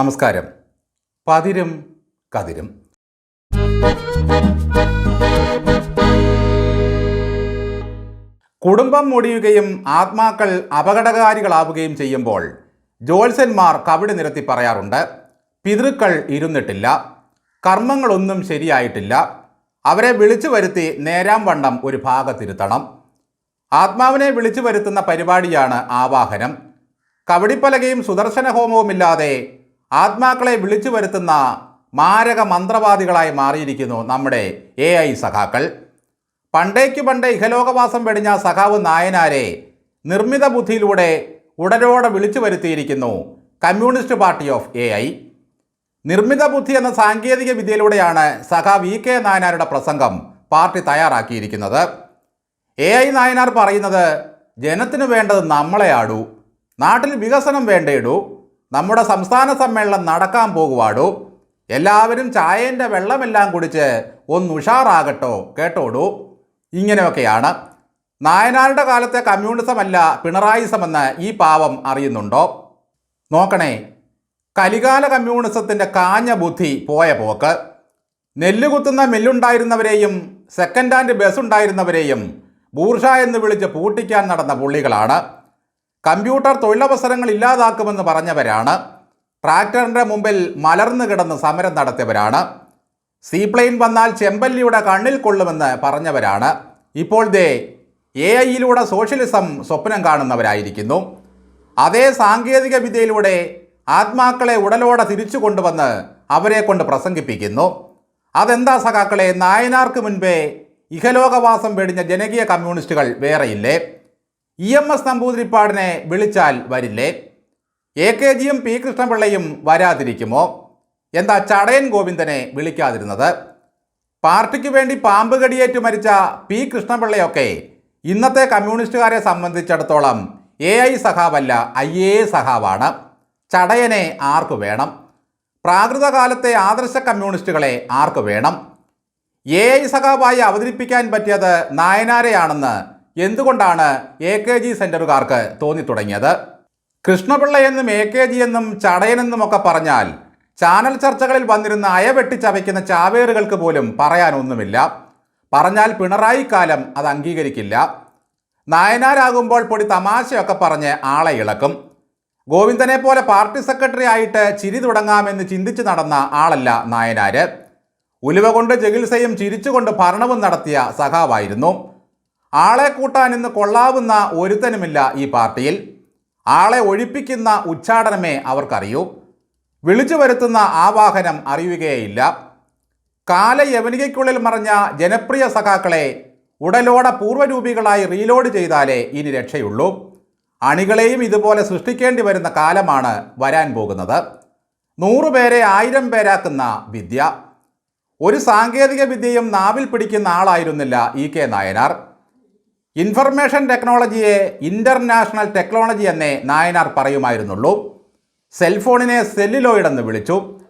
നമസ്കാരം. പതിരും കതിരും. കുടുംബം മുടിയുകയും ആത്മാക്കൾ അപകടകാരികളാവുകയും ചെയ്യുമ്പോൾ ജ്യോത്സ്യന്മാർ കവിട് നിരത്തി പറയാറുണ്ട് പിതൃക്കൾ ഇരുന്നിട്ടില്ല കർമ്മങ്ങളൊന്നും ശരിയായിട്ടില്ല അവരെ വിളിച്ചു വരുത്തി നേരാം വണ്ണം ഒരു ഭാഗത്തിരുത്തണം. ആത്മാവിനെ വിളിച്ചു വരുത്തുന്ന പരിപാടിയാണ് ആവാഹനം. കവടിപ്പലകയും സുദർശന ഹോമവുമില്ലാതെ ആത്മാക്കളെ വിളിച്ചു വരുത്തുന്ന മാരക മന്ത്രവാദികളായി മാറിയിരിക്കുന്നു നമ്മുടെ എ ഐ സഖാക്കൾ. പണ്ടേക്ക് പണ്ടേ ഇഹലോകവാസം വെടിഞ്ഞ സഖാവ് നായനാരെ നിർമ്മിത ബുദ്ധിയിലൂടെ ഉടരോടെ വിളിച്ചു വരുത്തിയിരിക്കുന്നു communist party of A I. നിർമ്മിത ബുദ്ധി എന്ന സാങ്കേതിക വിദ്യയിലൂടെയാണ് സഖാവ് വി കെ നായനാരുടെ പ്രസംഗം പാർട്ടി തയ്യാറാക്കിയിരിക്കുന്നത്. എ ഐ നായനാർ പറയുന്നത് ജനത്തിന് വേണ്ടത് നമ്മളെ ആടൂ നാട്ടിൽ വികസനം വേണ്ടേടൂ നമ്മുടെ സംസ്ഥാന സമ്മേളനം നടക്കാൻ പോകുവാടോ? എല്ലാവരും ചായേന്റെ വെള്ളമെല്ലാം കുടിച്ച് ഒന്ന് ഉഷാറാകട്ടോ കേട്ടോടൂ? ഇങ്ങനെയൊക്കെയാണ്. നായനാരുടെ കാലത്തെ കമ്മ്യൂണിസമല്ല പിണറായിസമെന്ന് ഈ പാവം അറിയുന്നുണ്ടോ? നോക്കണേ കലികാല കമ്മ്യൂണിസത്തിന്റെ കാഞ്ഞ ബുദ്ധി പോയ പോക്ക്. നെല്ല് കുത്തുന്ന മില്ലുണ്ടായിരുന്നവരെയും സെക്കൻഡ് ഹാൻഡ് ബസ് ഉണ്ടായിരുന്നവരെയും ബൂർഷ എന്ന് വിളിച്ച് പൂട്ടിക്കാൻ നടന്ന പുള്ളികളാണ്. കമ്പ്യൂട്ടർ തൊഴിലവസരങ്ങൾ ഇല്ലാതാക്കുമെന്ന് പറഞ്ഞവരാണ്. ട്രാക്ടറിന്റെ മുമ്പിൽ മലർന്നു കിടന്ന് സമരം നടത്തിയവരാണ്. സീപ്ലെയിൻ വന്നാൽ ചെമ്പല്ലിയുടെ കണ്ണിൽ കൊള്ളുമെന്ന് പറഞ്ഞവരാണ്. ഇപ്പോൾ ദേ എ ഐയിലൂടെ സോഷ്യലിസം സ്വപ്നം കാണുന്നവരായിരിക്കുന്നു. അതേ സാങ്കേതിക വിദ്യയിലൂടെ ആത്മാക്കളെ ഉടലോടെ തിരിച്ചു കൊണ്ടുവന്ന് അവരെ കൊണ്ട് പ്രസംഗിപ്പിക്കുന്നു. അതെന്താ സഖാക്കളെ നായനാർക്ക് മുൻപേ ഇഹലോകവാസം വെടിഞ്ഞ ജനകീയ കമ്മ്യൂണിസ്റ്റുകൾ വേറെയില്ലേ? ഇ എം എസ് നമ്പൂതിരിപ്പാടിനെ വിളിച്ചാൽ വരില്ലേ? എ കെ ജിയും പി കൃഷ്ണപിള്ളയും വരാതിരിക്കുമോ? എന്താ ചടയൻ ഗോവിന്ദനെ വിളിക്കാതിരുന്നത്? പാർട്ടിക്ക് വേണ്ടി പാമ്പ് കടിയേറ്റ് മരിച്ച പി കൃഷ്ണപിള്ളയൊക്കെ ഇന്നത്തെ കമ്മ്യൂണിസ്റ്റുകാരെ സംബന്ധിച്ചിടത്തോളം എ ഐ സഹാവല്ല ഐ എ സഹാവാണ് ചടയനെ ആർക്ക് വേണം? പ്രാകൃത കാലത്തെ ആദർശ കമ്മ്യൂണിസ്റ്റുകളെ ആർക്ക് വേണം? എ ഐ സഖാവായി അവതരിപ്പിക്കാൻ പറ്റിയത് നായനാരെയാണെന്ന് എന്തുകൊണ്ടാണ് എ കെ ജി സെന്ററുകാർക്ക് തോന്നി തുടങ്ങിയത് കൃഷ്ണപിള്ള എന്നും എ കെ ജി എന്നും ചടയനെന്നുമൊക്കെ പറഞ്ഞാൽ ചാനൽ ചർച്ചകളിൽ വന്നിരുന്ന അയവെട്ടി ചവയ്ക്കുന്ന ചാവേറുകൾക്ക് പോലും പറയാനൊന്നുമില്ല. പറഞ്ഞാൽ പിണറായി കാലം അത് അംഗീകരിക്കില്ല. നായനാരാകുമ്പോൾ പൊടി തമാശയൊക്കെ പറഞ്ഞ് ആളെ ഇളക്കും. ഗോവിന്ദനെ പോലെ പാർട്ടി സെക്രട്ടറി ആയിട്ട് ചിരി തുടങ്ങാമെന്ന് ചിന്തിച്ചു നടന്ന ആളല്ല നായനാര്. ഉലുവ കൊണ്ട് ചികിത്സയും ചിരിച്ചുകൊണ്ട് ഭരണവും നടത്തിയ സഖാവായിരുന്നു. ആളെ കൂട്ടാൻ ഇന്ന് കൊള്ളാവുന്ന ഒരുത്തനുമില്ല ഈ പാർട്ടിയിൽ. ആളെ ഒഴിപ്പിക്കുന്ന ഉച്ചാടനമേ അവർക്കറിയൂ. വിളിച്ചു വരുത്തുന്ന ആവാഹനം അറിയുകയേയില്ല. കാലയവനികയ്ക്കുള്ളിൽ മറഞ്ഞ ജനപ്രിയ സഖാക്കളെ ഉടലോടെ പൂർവരൂപികളായി റീലോഡ് ചെയ്താലേ ഇനി രക്ഷയുള്ളൂ. അണികളെയും ഇതുപോലെ സൃഷ്ടിക്കേണ്ടി വരുന്ന കാലമാണ് വരാൻ പോകുന്നത്. നൂറുപേരെ ആയിരം പേരാക്കുന്ന വിദ്യ. ഒരു സാങ്കേതിക വിദ്യയും നാവിൽ പിടിക്കുന്ന ആളായിരുന്നില്ല ഇ കെ നായനാർ. ഇൻഫർമേഷൻ ടെക്നോളജിയെ ഇന്റർനാഷണൽ ടെക്നോളജി എന്നേ നായനാർ പറയുമായിരുന്നുള്ളൂ. സെൽഫോണിനെ സെല്ലുലോയിഡ് എന്ന് വിളിച്ചു.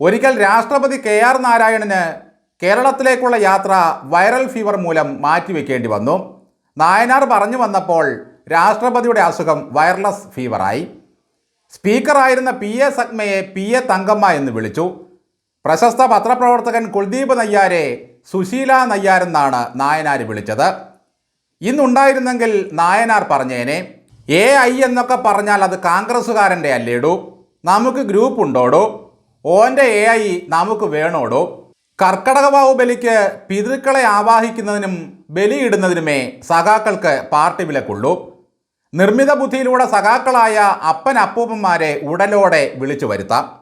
ഒരിക്കൽ രാഷ്ട്രപതി കെ ആർ നാരായണന് കേരളത്തിലേക്കുള്ള യാത്ര വൈറൽ ഫീവർ മൂലം മാറ്റിവെക്കേണ്ടി വന്നു. നായനാർ പറഞ്ഞു വന്നപ്പോൾ രാഷ്ട്രപതിയുടെ അസുഖം വയർലെസ് ഫീവറായി. സ്പീക്കറായിരുന്ന പി എ സഗ്മയെ പി എ തങ്കമ്മ എന്ന് വിളിച്ചു. പ്രശസ്ത പത്രപ്രവർത്തകൻ കുൽദീപ് നയ്യാരെ സുശീല നയ്യാരെന്നാണ് നായനാർ വിളിച്ചത്. ഇന്നുണ്ടായിരുന്നെങ്കിൽ നായനാർ പറഞ്ഞേനെ. എ ഐ എന്നൊക്കെ പറഞ്ഞാൽ അത് കോൺഗ്രസ്സുകാരന്റെ അല്ലേടോ? നമുക്ക് ഗ്രൂപ്പ് ഉണ്ടോടോ? ഓന്റെ എ ഐ നമുക്ക് വേണോടോ? കർക്കടക ബാഹുബലിക്ക് പിതൃക്കളെ ആവാഹിക്കുന്നതിനും ബലിയിടുന്നതിനുമേ സഖാക്കൾക്ക് പാർട്ടി വിലക്കുള്ളൂ. നിർമ്മിത ബുദ്ധിയിലൂടെ സഖാക്കളായ അപ്പൻ അപ്പൂപ്പന്മാരെ ഉടലോടെ വിളിച്ചു വരുത്താം.